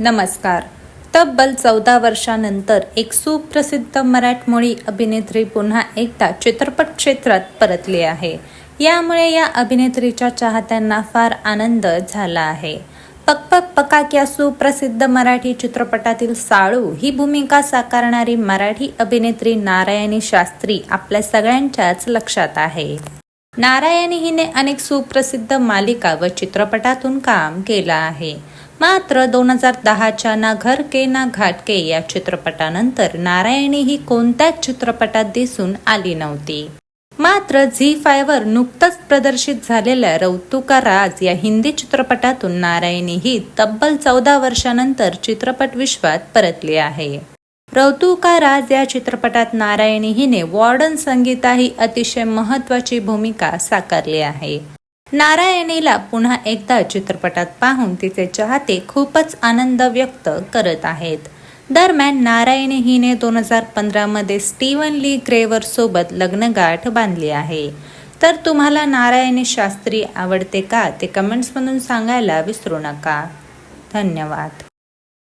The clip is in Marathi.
नमस्कार. तब्बल चौदा वर्षानंतर एक सुप्रसिद्ध मराठमोळी अभिनेत्री पुन्हा एकदा चित्रपट क्षेत्रात परतली आहे. यामुळे या अभिनेत्रीच्या चाहत्यांना फार आनंद झाला आहे. पक पक पकाक या सुप्रसिद्ध मराठी चित्रपटातील साळू ही भूमिका साकारणारी मराठी अभिनेत्री नारायणी शास्त्री आपल्या सगळ्यांच्याच लक्षात आहे. नारायणी हिने अनेक सुप्रसिद्ध मालिका व चित्रपटातून काम केलं आहे. मात्र दोन हजार दहाच्या ना घर के ना घाटके या चित्रपटानंतर नारायणी ही कोणत्याच चित्रपटात दिसून आली नव्हती. मात्र झी फायवर नुकतंच प्रदर्शित झालेल्या रौतुका राज या हिंदी चित्रपटातून नारायणी ही तब्बल चौदा वर्षानंतर चित्रपट विश्वात परतली आहे. रौतुका राज या चित्रपटात नारायणी हिने वॉर्डन संगीता ही अतिशय महत्वाची भूमिका साकारली आहे. नारायणीला पुन्हा एकदा चित्रपटात पाहून तिचे चाहते खूपच आनंद व्यक्त करत आहेत. दरम्यान नारायणी हिने दोन हजार पंधरामध्ये स्टीवन ली ग्रेवर सोबत लग्नगाठ बांधली आहे. तर तुम्हाला नारायणी शास्त्री आवडते का? ते कमेंट्समधून सांगायला विसरू नका. धन्यवाद.